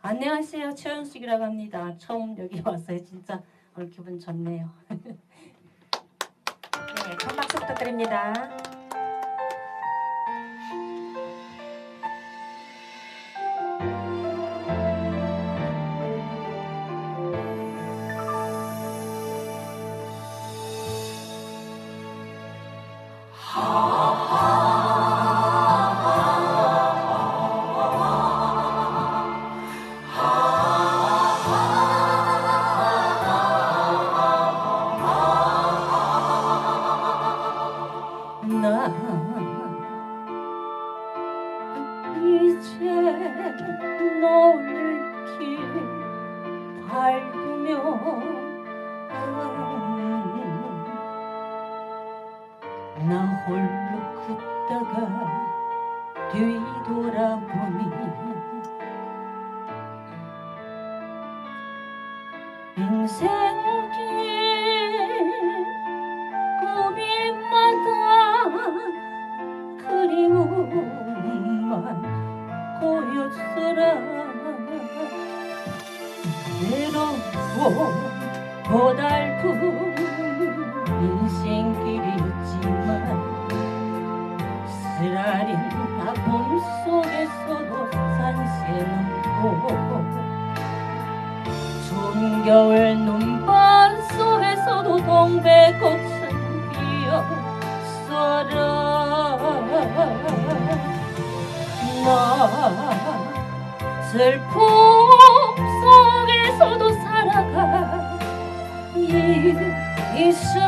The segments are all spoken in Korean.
안녕하세요. 최현숙이라고 합니다. 처음 여기 왔어요. 진짜 오늘 기분 좋네요. 네, 큰 박수 부탁드립니다. 밟으며 나 홀로 걷다가 뒤돌아보니 인생길 고민마다 그리움만 보였어라 외롭고 고달픈 인생길이었지만 쓰라린 아픔 속에서도 산새놓고 추운 겨울 눈반 속에서도 동백꽃은 피었어라 나 슬픔 있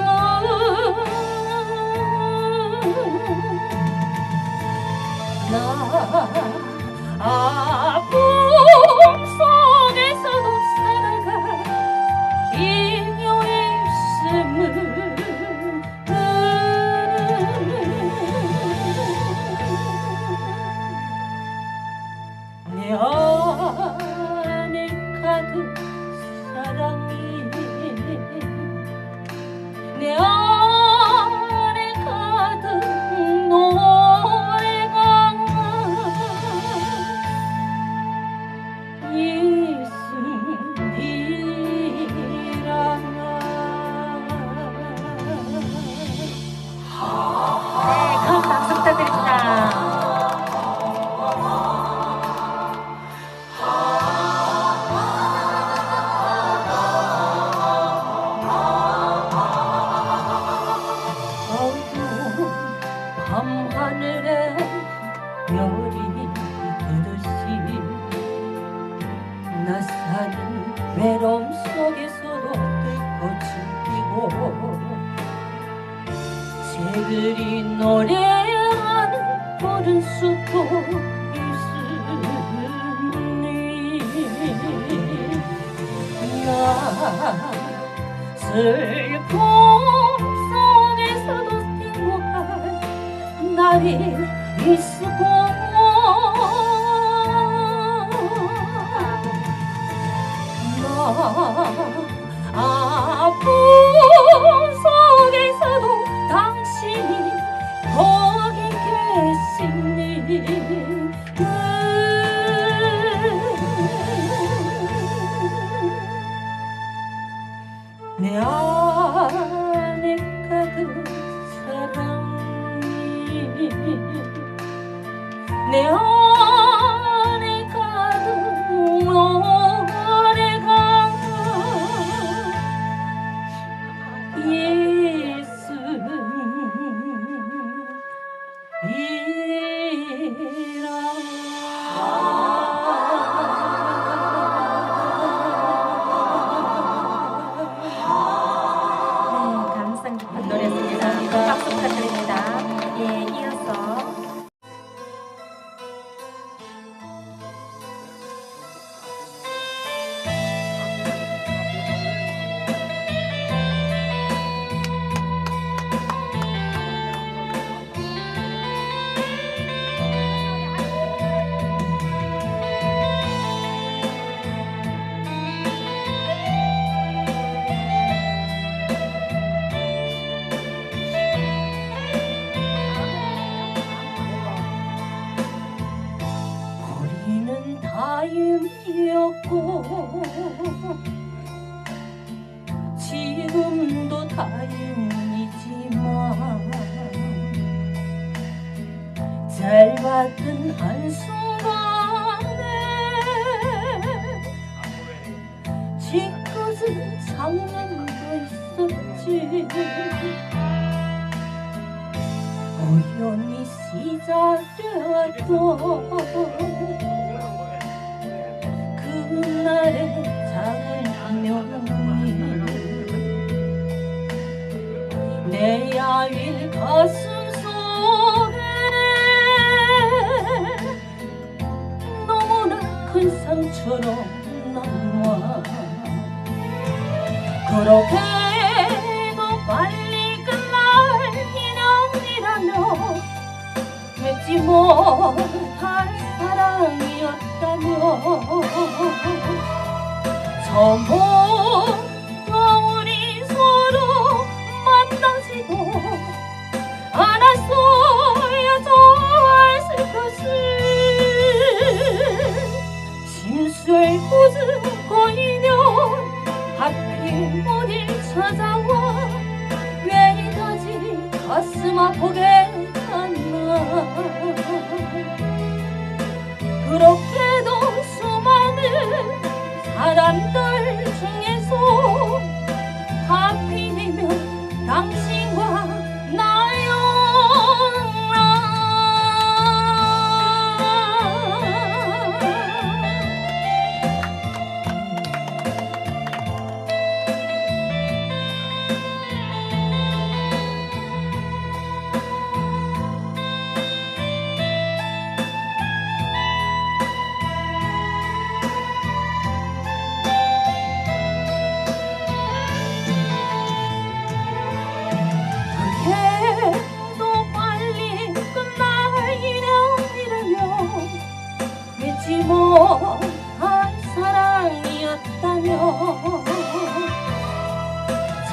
별이 뜨듯이 나 사는 외로움 속에서도 불꽃을 피고 새들이 노래하는 푸른 숲도 있으니 나 슬픔 속에서도 행복한 날이 내 안에 가득 사랑이 내 안에 가득 노래 가득 예수 이라 이었고 지금도 다행이지만 짧았던 한순간에 지금은 장난도 있었지. 우연히 시작되었던 큰 상처로 남아 그렇게도 빨리 끝날 인연이라며 맺지 못할 사랑이었다며 처음 꾸은 거이면 하필 어딜 찾아와? 왜 이다지? 가슴 아프게 하나. 그렇게도 수많은 사람들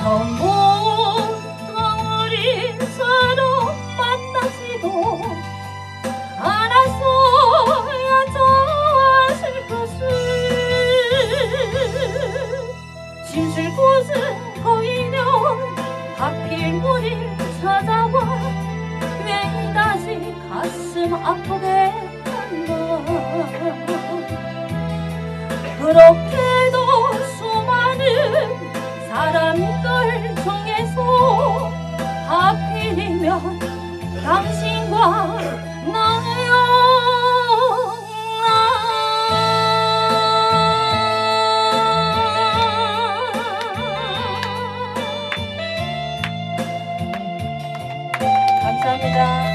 처음부터 우리 서로 만나지도 않았어야 좋았을 것을. 심술 곳은 거이면 하필 우릴 찾아와 왜 다시 가슴 아프게 한다. 그렇게도 수많은 당신과 나였나 감사합니다.